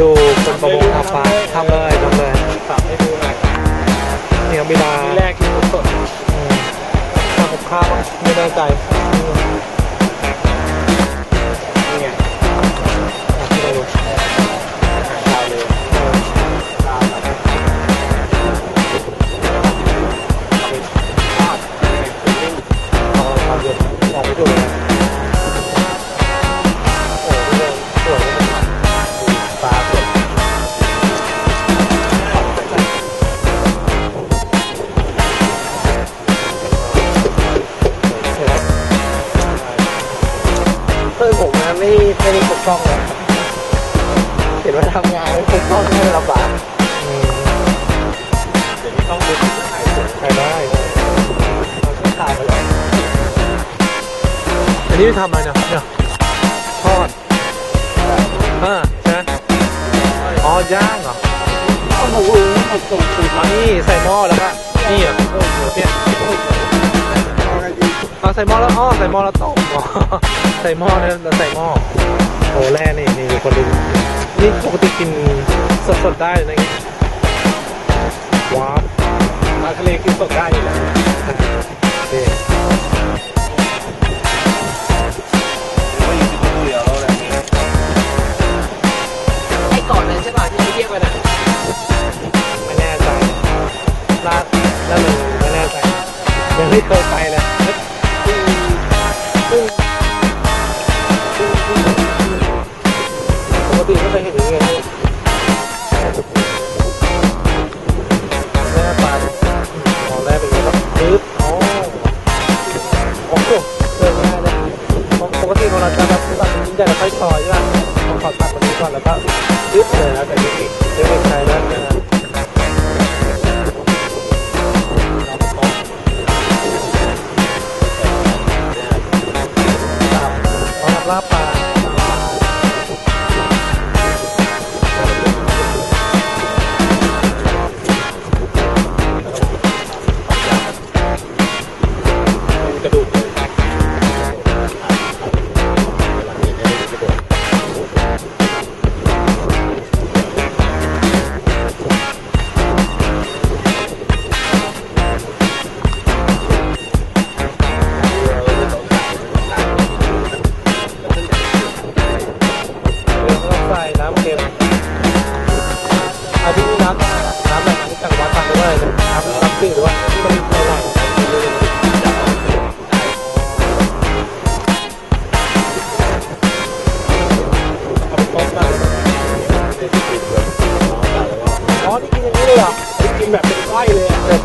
ดูคนประมงทำปลาทำเลยทำเลยสับให้ดูหน่อยเนี่ยเวลาทีแรกที่สดทำกับข้าวไม่แน่ใจ เพื่อนผมนะไม่ไม่ได้ปกป้องเลยเห็นว่าทำงานปกป้องให้ลำบากอืมเดี๋ยวนี้ต้องดูถ่ายสวยใช้ได้เราต้องถ่ายไปเลยอันนี้ทำอะไรเนี่ยเนี่ยทอดอ่าใช่ไหมอ๋อย่างเหรอโอ้โหหมดส่งสุดอ๋อนี่ใส่หม้อแล้วก็นี่อะเนี่ย เอาใส่หม้อแล้วอ๋อใส่หม้อแล้วต้มอ๋อใส่หม้อแล้วแล้วใส่หม้อโอ้แร่นี่นี่มีคนดูนี่ปกติกินสดๆได้เลยนะว้าวปลาทะเลกินสดได้อยู่แล้วเด็ไอ้ก่อนนั้นใช่ป่ะที่เรียกไปนะไม่แน่ใจลาดแล้วเลยไม่แน่ใจยังไม่เคย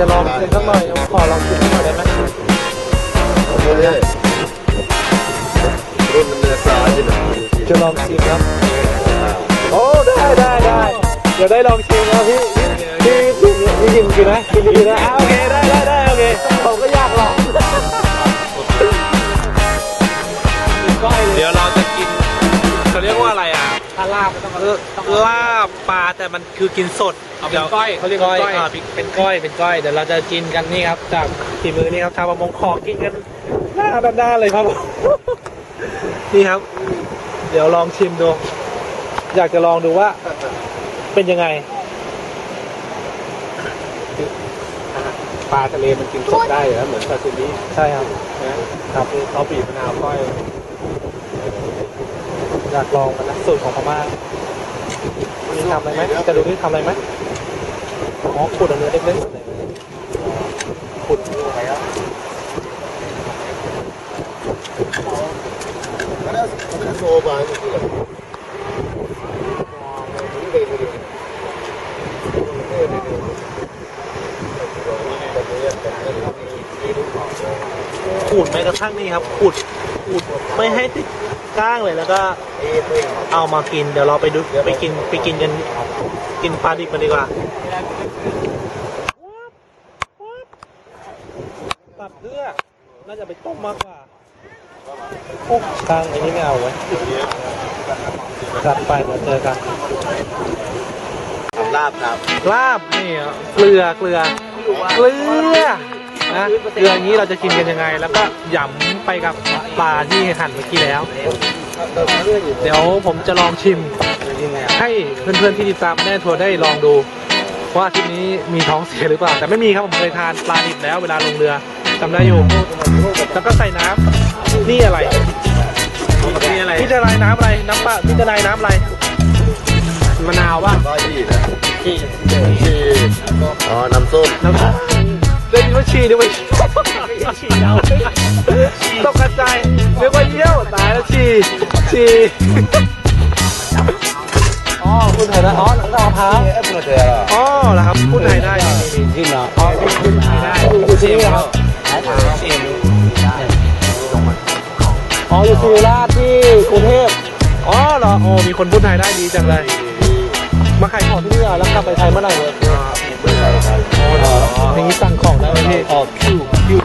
จะลองกินสักหน่อยขอลองกินสักหน่อยได้ไหมรุ่นเนื้อซาจินะจะลองชิมครับโอ้ได้ได้ได้เดี๋ยวได้ลองชิมครับพี่พี่พี่พี่กินกินไหมกินกินนะอะโอเคได้ได้ได้โอเคผมก็อยากลองเป็นก้อยเลยเดี๋ยวเราจะกินเขาเรียกว่าอะไรอะถ้าลาบมันต้องเอาต้องเอาลาบปลา แต่มันคือกินสดเอาเป็นก้อยเขาเรียกก้ว่าอยก้อยอ่าเป็นก้อยเป็นก้อยเดี๋ยวเราจะกินกันนี่ครับ จากฝีมือนี่ครับชาวประมงขอกินกันหน้าด้านๆเลยครับนี่ครับ เดี๋ยวลองชิมดู อยากจะลองดูว่า เป็นยังไงปลาทะเลมันกินสดได้อยู่แล้วเหมือนซาซิมิใช่ครับนะครับเขาบีบมะนาวก้อยอยากลองมันนะสูตรของพม่า นี่ทำอะไรไหมจะดูกนี่ทำอะไรไหมอ๋อขุดเอาเนื้อเล็กๆขุดลงไปครับโซบายนี่คืออะไรขูดแม้กระทั่งนี่ครับขูดขูดไม่ให้ติด ก้างเลยแล้วก็เอามากินเดี๋ยวเราไปดูไปกินไปกินกันกินปลาดิบกันดีกว่าตัดเลือดน่าจะไปต้มมากกว่าโอ้ก้างอันนี้ไม่เอาไว้จัดไปเดี๋ยวเจอกันทำลาบครับลาบนี่อะเกลือเกลือเกลือ นะเกลืออย่างนี้เราจะกินกันยังไง แล้วก็หยำไปกับปลาที่หั่นเมื่อกี้แล้ว เดี๋ยวผมจะลองชิม ให้เพื่อนๆที่ติดตามแน่ทัวร์ได้ลองดูว่าอาทิตย์นี้มีท้องเสียหรือเปล่า แต่ไม่มีครับผมเคยทานปลาดิบแล้วเวลาลงเรือจำได้อยู่ แล้วก็ใส่น้ำนี่อะไรนี่อะไรพี่จะลายน้ำอะไรน้ำปลาพี่จะลายน้ำอะไรมะนาวป่ะก็ยี่นะขี้ชีอ๋อ น้ำส้มน้ำส้มได้ยิน ว่าฉี่ด้วยฉี่เอาตกกระจายเรียกว่าเยี่ยวตายแล้วฉี่ฉี่อ๋อคุณเห็นนะอ๋อน้ำมะพร้าวเอ๊ะเป็นอะไรอะอ๋อเหรอครับพูดไทยได้นี่นี่ที่เนาะอ๋อพูดไทยได้อยู่ที่นี่ครับอ๋ออยู่ศิริราชที่กรุงเทพอ๋อเหรอโอ้มีคนพูดไทยได้ดีจังเลย มาขายของที่นี่แล้วกลับไปไทยเมื่อไหร่เลย อเหรออย่างนี้สั่งของได้ไหมพี่ออกคิวคิว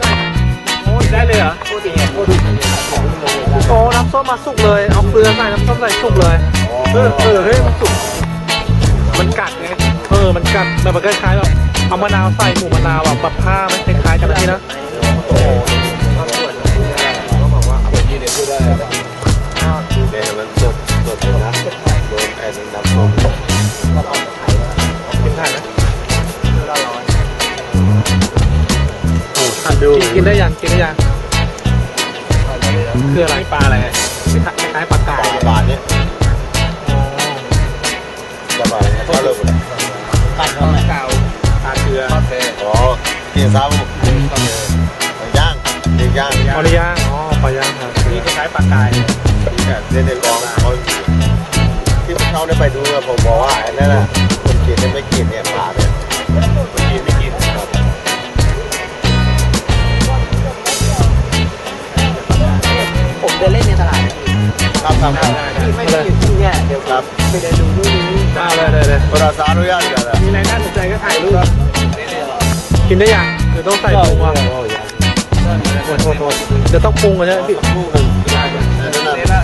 โอ้ได้เลยเหรอโอ้น้ำส้มมาสุกเลย เอาเกลือใส่น้ำส้มใส่สุกเลยเออเออเฮ้ยมันสุกมันกัดไงเออมันกัดแบบมันคล้ายๆแบบเอามะนาวใส่หมูมะนาวแบบแบบผ้าไหมคล้ายๆกันนะพี่นะ ดูกินกินได้ยังกินได้ยังคืออะไรปลาอะไรคล้ายๆปลากายบาทเนี่ยจะบาทเนี่ยก็เริ่มเลยตัดเข้ามาเก่าปลาเกลืออ๋อกินซ้ำย่างเด็กย่างปลาย่างอ๋อปลาย่างครับนี่คล้ายๆปลากายเนี่ยเล่นในกองเขาที่เขาได้ไปดูอะผมบอกว่าไอ้นั่นน่ะคนกินเนี่ยไม่กินเนี่ย ครับครับครับที่ไม่ได้อยู่ที่เนี่ยเดี๋ยวครับไปเดินดูนู่นนี่ได้เลยเลยเลยภาษาอนุญาตกันนะมีอะไรน่าสนใจก็ถ่ายรูปกินได้ยังหรือต้องใส่ปรุงอะโทษโทษโทษเดี๋ยวต้องปรุงกันใช่ไหมพี่นั่นน่ะ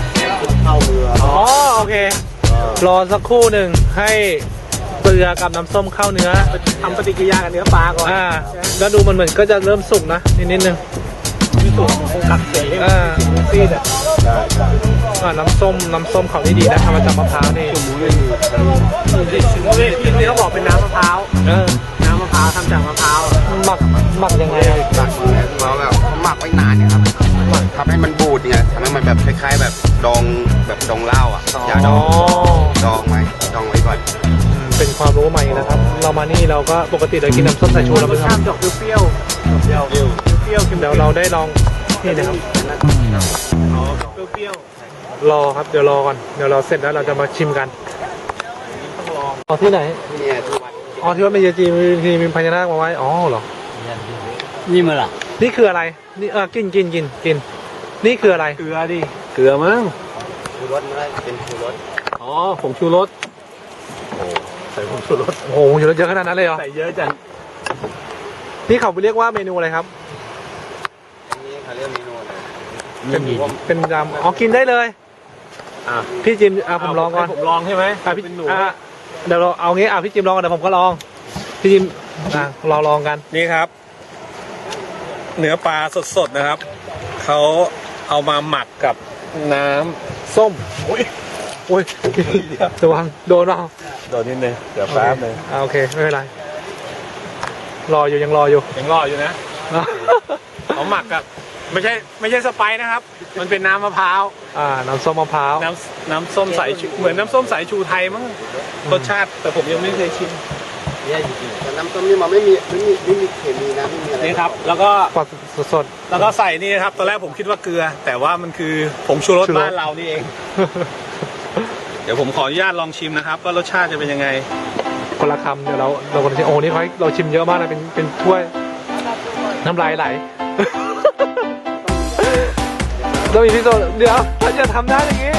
เข้าเรืออ๋อโอเค รอสักครู่หนึ่งให้เกลือกับน้ำส้มเข้าเนื้อทำปฏิกิริยากับเนื้อปลาก่อนอ่าแล้วดูมันเหมือนก็จะเริ่มสุกนะนิดนิดนึงมีสูตรคงกัดสีให้อ่าซีดอะ อ่าน้ำส้มน้ำส้มเขานี่ดีนะทำมาจากมะพร้าวนี่ที่นี่เขาบอกเป็นน้ำมะพร้าวเออน้ำมะพร้าวทำจากมะพร้าวหมักหมักยังไงอะหมักเราแบบหมักไว้นานเนี่ยครับหมักทำให้มันบูดเนี่ยทำให้มันแบบคล้ายๆ แบบดองแบบดองเหล้าอะอย่าดอ๋อองดองไว้ดองไว้ก่อนอืมเป็นความรู้ใหม่นะครับ เรามานี่เราก็ปกติเรากินน้ำส้มสายชูเรารไม่สทชาติดอกเปรี้ยวๆเปรี้ยวเร็วเปรี้ยวำเดี๋ยวเราได้ลองนี่นะครับ เปรี้ยวรอครับ เดี๋ยวรอก่อน เดี๋ยวเราเสร็จแล้วเราจะมาชิมกันเอาที่ไหน เนี่ยทุกวันอ๋อที่ว่ามีเยจีมีมีมีพญานาคมาไว้ อ๋อเหรอ นี่มันล่ะนี่คืออะไร นี่เออกินกินกินกิน นี่คืออะไร เกลือดิเกลือมั้งชูรสนะเป็นชูรสอ๋อผงชูรสใส่ผงชูรสโอ้โหผงชูรสเยอะขนาดนั้นเลยเหรอ ใส่เยอะจังนี่เขาเรียกว่าเมนูอะไรครับ อันนี้เขาเรียกเมนูอะไร เป็นเป็นยำอ๋อกินได้เลย อะพี่จิมอะผมลองก่อนผมลองใช่ไหมอะพี่เป็นหนูอะเดี๋ยวเราเอางี้อะพี่จิมลองก่อนเดี๋ยวผมก็ลอง พี่จิมอะลองลองกัน นี่ครับ เนื้อปลาสดๆนะครับ เขาเอามาหมักกับน้ำส้มอุ้ยอุ้ยระวังโดนเราโดนนิดนึงเดี๋ยวแป๊บนึงอะโอเคไม่เป็นไร รออยู่ยังรออยู่ยังรออยู่นะเขาหมักกับ ไม่ใช่ไม่ใช่สไปซ์นะครับ มันเป็นน้ำมะพร้าวอ่า น้ำส้มมะพร้าว น้ำน้ำส้มสายชูเหมือนน้ำส้มสายชูไทยมั้งรสชาติ แต่ผมยังไม่เคยชิมแต่น้ำส้มนี่มันไม่มีไม่มีไม่มีเคมีนะไม่มีอะไรนี่ครับ แล้วก็ปลาสดแล้วก็ใส่นี่นะครับ ตอนแรกผมคิดว่าเกลือ แต่ว่ามันคือผงชูรสชูรส บ้านเรานี่เองๆเดี๋ยวผมขออนุญาตลองชิมนะครับ ว่ารสชาติจะเป็นยังไงคนละคำเดี๋ยวเราเราคนละชิมโอ้นี่เขาให้เราชิมเยอะมากเลยเป็นเป็นถ้วยน้ำลายไหล เรามีพี่โซเดี๋ยวเราจะทำได้อย่างนี้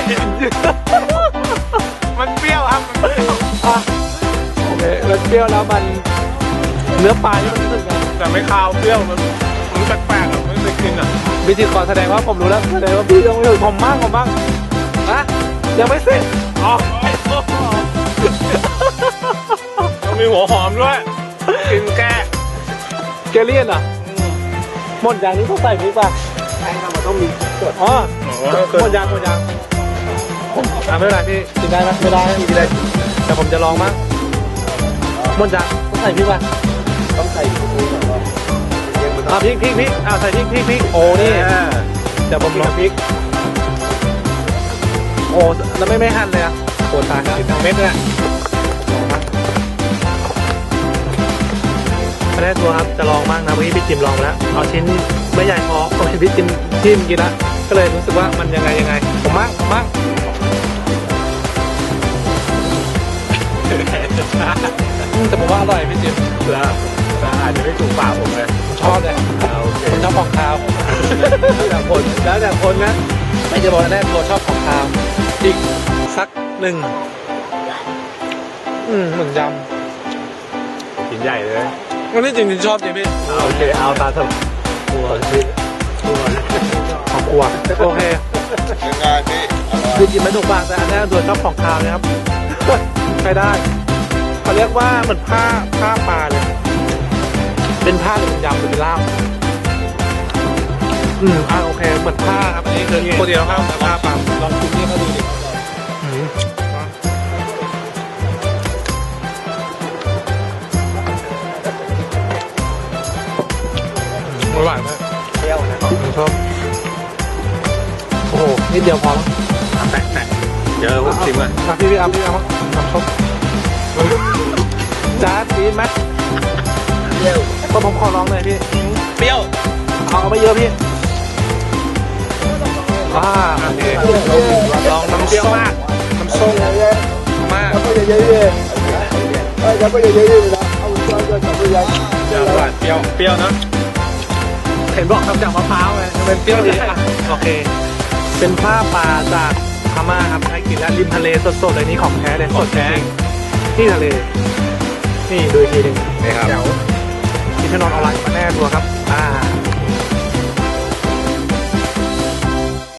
มันเปรี้ยวครับมันเปรี้ยวอะโอเคแล้วเปรี้ยวแล้วมันเนื้อปลาที่มันรู้สึกไงแต่ไม่คาวเปรี้ยวมันมันแปลกๆอะไม่เคยกินอะวิธีกรแสดงว่าผมรู้แล้วแสดงว่าพี่ต้องไม่ถูกผมมั่งผมมั่งอะยังไม่เสร็จอ๋อต้องมีหัวหอมด้วยกินแก้แกเลี่ยนเหรอะหมดยางนี้ต้องใส่พริกป่ะใช่ครับมันต้ องมีสดอ๋ออ๋อคือหมดยางหมดยางอ่าไม่เป็นไรพี่กินได้ไหมไม่ได้ไม่ได้แต่ผมจะลองมั้งหมดยางต้องใส่พริกป่ะต้องใส่พริกก่อนว่าเย็นมันอ่าพริกพริกพริกอ่าใส่พริกพริกพริกโอ้นี่เดี๋ยวผมลองพริกโอ้แล้วไม่ไม่หั่นเลยอะโอ้ตายแล้วเม็ดเนี่ยไม่ได้ตัวครับจะลองบ้างนะเมื่อกี้พี่จิมลองไปแล้วเอาชิ้น ไม่ใหญ่พอผมเห็นพี่จิมชิมกินละก็เลยรู้สึกว่ามันยังไงยังไง ผมมั่งผมมั่งอืมแต่ผมว่าอร่อยพี่จิมแล้วอาจจะไม่ถูกปากผมเลยชอบเลยโอเคผมชอบของคาวแล้วแต่คนแล้วแต่คนนะไม่จะบอกแน่ตัวชอบของคาว อีกสักหนึ่งอืมเหมือนยกินใหญ่เลยำวันนี้จริงๆชอบจริงพี่โอเคเอาตาสม ของกลัวโอเคยังไงพี่อร่อยพี่จิมไม่ถูกปากแต่อันนี้ตัวชอบของคาวนะครับใช้ได้เขาเรียกว่าเหมือนผ้าผ้าปลาเลยเป็นผ้าหรือเป็นยำหรือเป็นลาบอืมอ่าโอเคเหมือนผ้าครับอันนี้คือปกติเราผ้าผ้าปลาลองกินนี่เขาดูดิ อืมอร่อยมากเปรี้ยวนะผมชอบโอ้โหนิดเดียวพอแล้วแตะแตะเดี๋ยวผมชิมก่อนอะพี่พี่เอาพี่เอาน้ำส้มจ้าดีไหมเปรี้ยวก็ผมขอร้องเลยพี่ เปรี้ยว เอาเอาไม่เยอะพี่อ่าโอเคลองน้ำส้มมาก น้ำส้มมากก็เยอะๆเลยเออแล้วก็เยอะๆเลยนะเอาช้อนก็จับไปยังเดี๋ยวหวานเปรี้ยว เปรี้ยวเนอะ เห็นบอกทำจากมะพร้าวไงจะเป็นเปรี้ยวดีอะโอเค เป็นผ้าป่าจากพม่าครับใช้กินแล้วริมทะเลสดๆเลยนี่ของแท้เลยสดแท้ที่ทะเล นี่ดูอีกทีหนึ่งนี่ครับ เดี๋ยวพี่พนนท์เอาไลน์มาแน่ตัวครับ